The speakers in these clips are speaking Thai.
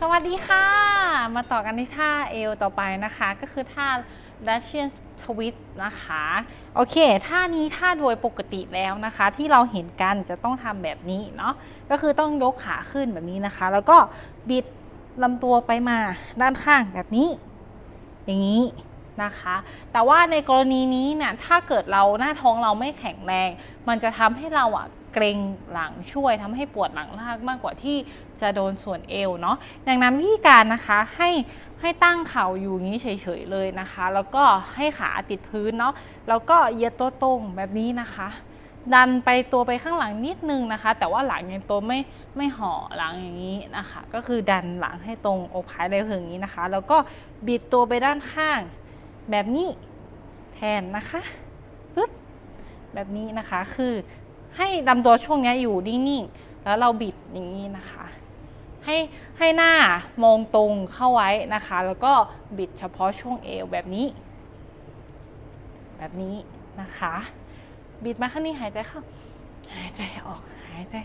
สวัสดีค่ะ มาต่อกันที่ท่าเอวต่อไปนะคะ ก็คือท่า Russian Twist นะคะ โอเค ท่านี้ท่าโดยปกติแล้วนะคะ ที่เราเห็นกันจะต้องทำแบบนี้เนาะก็คือต้องยกขาขึ้นแบบนี้นะคะ แล้วก็บิดลำตัวไปมาด้านข้างแบบนี้ อย่างนี้นะคะ แต่ว่าในกรณีนี้เนี่ยถ้าเกิดเราหน้าท้องเราไม่แข็งแรง มันจะทำให้เราอะ เกรงหลังช่วยทำให้ปวดหลังลากมากกว่าที่จะโดนส่วนเอวเนาะดังนั้นวิธีการนะคะให้ให้ตั้งเข่าอยู่อย่างนี้เฉยๆเลยนะคะ แล้วก็ให้ขาติดพื้นเนาะแล้วก็เหยียดตัวตรงแบบนี้นะคะ ดันไปตัวไปข้างหลังนิดนึงนะคะ แต่ว่าหลังยังตัวไม่ไม่ห่อหลังอย่างนี้นะคะ ก็คือดันหลังให้ตรงอกภายในเพิงนี้นะคะ แล้วก็บิดตัวไปด้านข้าง แบบนี้แทนนะคะปึ๊บแบบนี้นะคะคือ ให้ลำตัวช่วงนี้อยู่นิ่งๆแล้วเราบิดอย่างนี้นะคะ ให้ให้หน้ามองตรงเข้าไว้นะคะ แล้วก็บิดเฉพาะช่วงเอวแบบนี้ แบบนี้นะคะ บิดมาข้างนี้หายใจเข้า หายใจออก หายใจ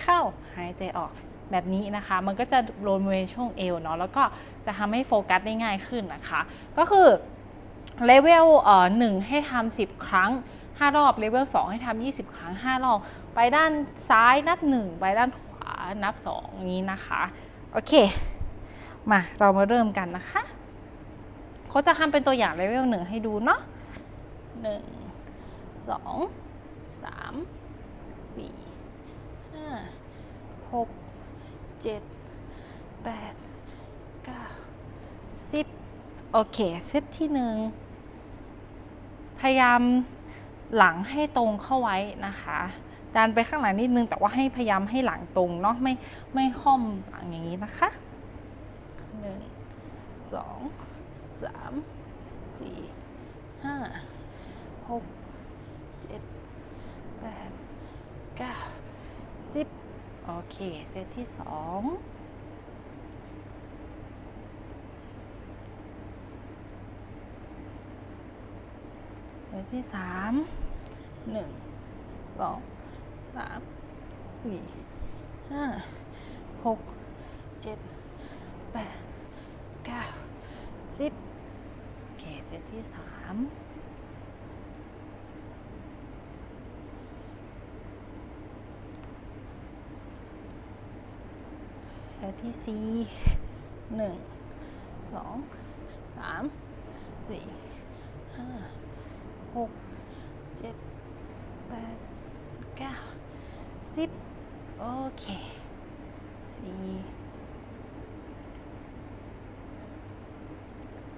เข้า หายใจออกแบบนี้นะคะ มันก็จะโดนบริเวณช่วงเอวเนาะ แล้วก็จะทำให้โฟกัสได้ง่ายขึ้นนะคะ ก็คือเลเวลเอ่อหนึ่งให้ทำ10 ครั้ง 5 รอบเลเวล2ให้ทำ20 ครั้ง 5 รอบ ไปด้านซ้ายนับ 1 ไปด้านขวานับ 2 นี้นะคะ โอเค มาเรามาเริ่มกันนะคะเขาจะทำเป็นตัวอย่างเลเวลหนึ่งให้ดูเนาะหนึ่งสองสามสี่ห้าหกเจ็ดแปดเก้าสิบโอเค เซตที่หนึ่งพยายาม หลังให้ตรงเข้าไว้นะคะดันไปข้างหลังนิดนึงแต่ว่าให้พยายามให้หลังตรงเนาะไม่ไม่ค่อมหลังอย่างนี้นะคะหนึ่งสองสามสี่ห้าหกเจ็ดแปดเก้าสิบโอเค เซตที่สอง เซตที่สามหนึ่งสองสามสี่ห้าหกเจ็ดแปดเก้าสิบโอเคเซตที่สามเซตที่สี่หนึ่งสองสามสี่ห้า หกเจ็ดแปดเก้าสิบโอเคสี่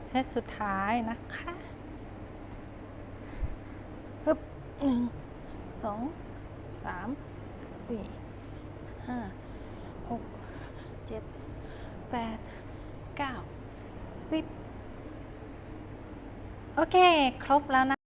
เซตสุดท้ายนะคะฮึบหนึ่งสองสามสี่ห้าหกเจ็ดแปดเก้าสิบโอเค ครบแล้วนะ